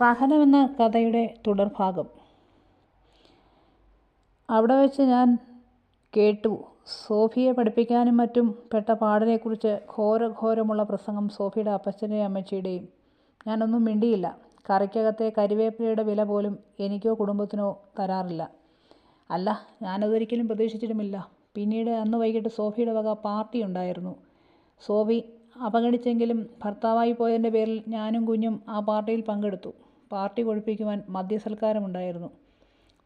സഹനം എന്ന കഥയുടെ തുടർഭാഗം. അവിടെ വെച്ച് ഞാൻ കേട്ടു. സോഫിയെ പഠിപ്പിക്കാനും മറ്റും പെട്ട പാടിനെക്കുറിച്ച് ഘോരഘോരമുള്ള പ്രസംഗം സോഫിയുടെ അപ്പച്ചന്റെയും അമ്മച്ചിയുടെയും. ഞാനൊന്നും മിണ്ടിയില്ല. കറിക്കകത്തെ കരിവേപ്പിലയുടെ വില പോലും എനിക്കോ കുടുംബത്തിനോ തരാറില്ല. അല്ല ഞാനതൊരിക്കലും പ്രതീക്ഷിച്ചിട്ടുമില്ല. പിന്നീട് അന്ന് വൈകിട്ട് സോഫിയുടെ വക പാർട്ടി ഉണ്ടായിരുന്നു. സോഫി അവഗണിച്ചെങ്കിലും ഭർത്താവായി പോയതിന്റെ പേരിൽ ഞാനും കുഞ്ഞും ആ പാർട്ടിയിൽ പങ്കെടുത്തു. പാർട്ടി കൊഴുപ്പിക്കുവാൻ മദ്യസൽക്കാരമുണ്ടായിരുന്നു.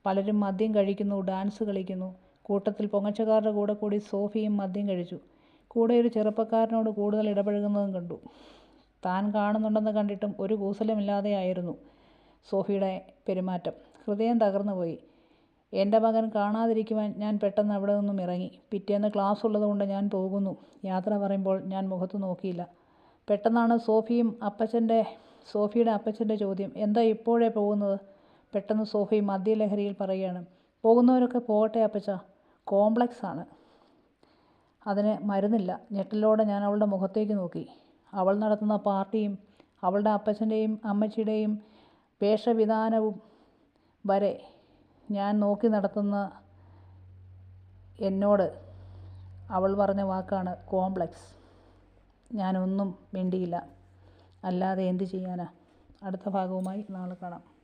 പലരും മദ്യം കഴിക്കുന്നു ഡാൻസ് കളിക്കുന്നു. കൂട്ടത്തിൽ പൊങ്ങച്ചക്കാരുടെ കൂടെ കൂടി സോഫിയും മദ്യം കഴിച്ചു. കൂടെ ഒരു ചെറുപ്പക്കാരനോട് കൂടുതൽ ഇടപഴകുന്നതും കണ്ടു. താൻ കാണുന്നുണ്ടെന്ന് കണ്ടിട്ടും ഒരു കൂസലുമില്ലാതെയായിരുന്നു സോഫിയുടെ പെരുമാറ്റം. ഹൃദയം തകർന്നുപോയി. എന്റെ മകൻ കാണാതിരിക്കുവാൻ ഞാൻ പെട്ടെന്ന് അവിടെ നിന്നും ഇറങ്ങി. പിറ്റേന്ന് ക്ലാസ് ഉള്ളതുകൊണ്ട് ഞാൻ പോകുന്നു. യാത്ര പറയുമ്പോൾ ഞാൻ മുഖത്ത് നോക്കിയില്ല. പെട്ടെന്നാണ് സോഫിയും അപ്പച്ചന്റെ സോഫിയുടെ അപ്പച്ചന്റെ ചോദ്യം. എന്താ ഇപ്പോഴേ പോകുന്നത്? പെട്ടെന്ന് സോഫി മദ്യലഹരിയിൽ പറയുകയാണ്. പോകുന്നവരൊക്കെ പോകട്ടെ അപ്പച്ച. കോംപ്ലക്സ് ആണ്. അതിന് മരുന്നില്ല. ഞെട്ടലോടെ ഞാൻ അവളുടെ മുഖത്തേക്ക് നോക്കി. അവൾ നടത്തുന്ന പാർട്ടിയും അവളുടെ അപ്പച്ചന്റെയും അമ്മച്ചിയുടെയും വേഷവിധാനവും വരെ ഞാൻ നോക്കി നടത്തുന്ന എന്നോട് അവൾ പറഞ്ഞ വാക്കാണ് കോംപ്ലക്സ്. ഞാനൊന്നും മിണ്ടിയില്ല. അല്ലാതെ എന്ത് ചെയ്യാനാ? അടുത്ത ഭാഗവുമായി നാളെ കാണാം.